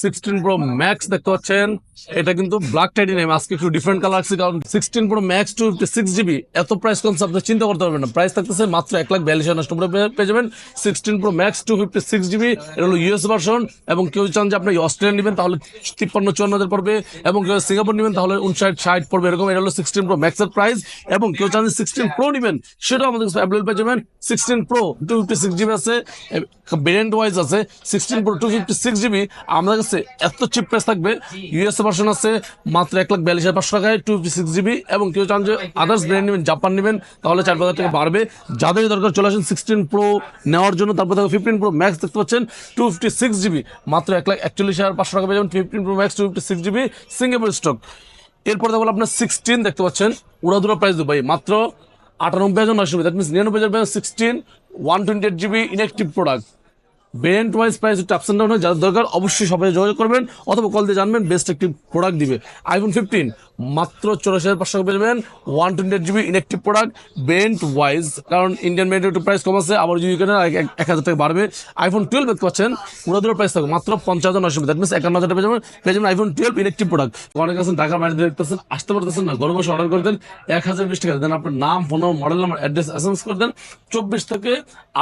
Sixteen pro max দেখতে পাচ্ছেন এটা কিন্তু ব্ল্যাক টাইটেনিয়াম আজকে একটু ডিফারেন্ট কালার আছে, কারণ sixteen pro max two six GB এত প্রাইস কমছে আপনি চিন্তা করতে পারবেন না। প্রাইস থাকতেছে মাত্র এক লাখ বিয়াল্লিশ হাজার পেয়ে- পেয়ে যাবেন sixteen pro max two fifty six GB এটা হলো ইউএস ভার্সন এবং কেউ চান যে আপনি অস্ট্রেলিয়া নেবেন, তাহলে তিপ্পান্ন, চুয়ান্ন হাজার পড়বে, এবং কেউ সিঙ্গাপুর নেবেন, তাহলে উনষাট ষাট পড়বে, এরকম, এটা হলো সিক্সটিন প্রো ম্যাক্সের প্রাইস এবং কেউ চান যে সিক্সটিন প্রো নেবেন, সেটাও আমাদের কাছে অ্যাভেলেবল পেয়ে যাবেন। Sixteen pro two fifty six GB আছে ভেরিয়েন্ট ওয়াইজ আছে sixteen pro two fifty six GB আমাদের কাছে এত চিপ প্রাইস থাকবে ইউএস ভার্সন আছে, মাত্র এক লাখ বিয়াল্লিশ হাজার পাঁচশো টাকায় টু সিক্স জিবি এবং কেউ চান যে আদার্স ব্র্যান্ড নেবেন জাপান নেবেন, তাহলে চার হাজার টাকা বাড়বে। যাদের দরকার চলে আসেন সিক্সটিন প্রো নেওয়ার জন্য, তারপর থেকে ফিফটিন প্রো ম্যাক্স দেখতে পাচ্ছেন টু ফিফটি সিক্স জিবি মাত্র এক লাখ একচল্লিশ হাজার পাঁচশো টাকা পেয়ে যাবেন fifteen pro max two fifty six GB Singapore stock এরপর দেখো আপনার সিক্সটিন দেখতে পাচ্ছেন উড়াদুরা প্রাইস দুবাই, মাত্র আটানব্বই হাজার নয়শো দ্যাট মিনস নিরানব্বই হাজার sixteen one twenty eight GB inactive product variant wise price একটু আপস অ্যান্ড ডাউন হয়, যাদের দরকার অবশ্যই সবাই যোগাযোগ করবেন, অথবা কল দিয়ে জানবেন বেস্ট একটি প্রোডাক্ট দিবে। আইফোন ফিফটিন মাত্র চল্লিশ হাজার পাঁচশো টাকা পেয়ে যাবেন one twenty eight GB inactive product variant wise কারণ ইন্ডিয়ান মেড একটু প্রাইস কম আছে, আবার যদি এখানে এক হাজার টাকা বাড়বে। আইফোন টুয়েলভ দেখতে পাচ্ছেন, পুরোদুর প্রাইস থাকবে, মাত্র পঞ্চাশ হাজার নশো দ্যাট মিনস একান্ন হাজার টাকা পেয়ে যাবেন। পেয়ে যাবেন আইফোন টুয়েলভ ইলেকট্রিক প্রোডাক্ট অনেক আছেন ঢাকার বাইরে দেখতেছেন, আসতে পারতেছেন না, গরম বসে অর্ডার করে দেন, এক হাজার বিশ টাকা। দেন আপনার নাম phone number model number address S M করে দেন, চব্বিশ থেকে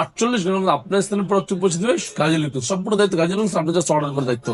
আটচল্লিশ মধ্যে আপনার স্থানে প্রোডাক্ট পৌঁছে দেবে কাজে লিখতে। সম্পূর্ণ দায়িত্ব কাজে লিখতে আপনি জাস্ট অর্ডার করে দায়িত্ব।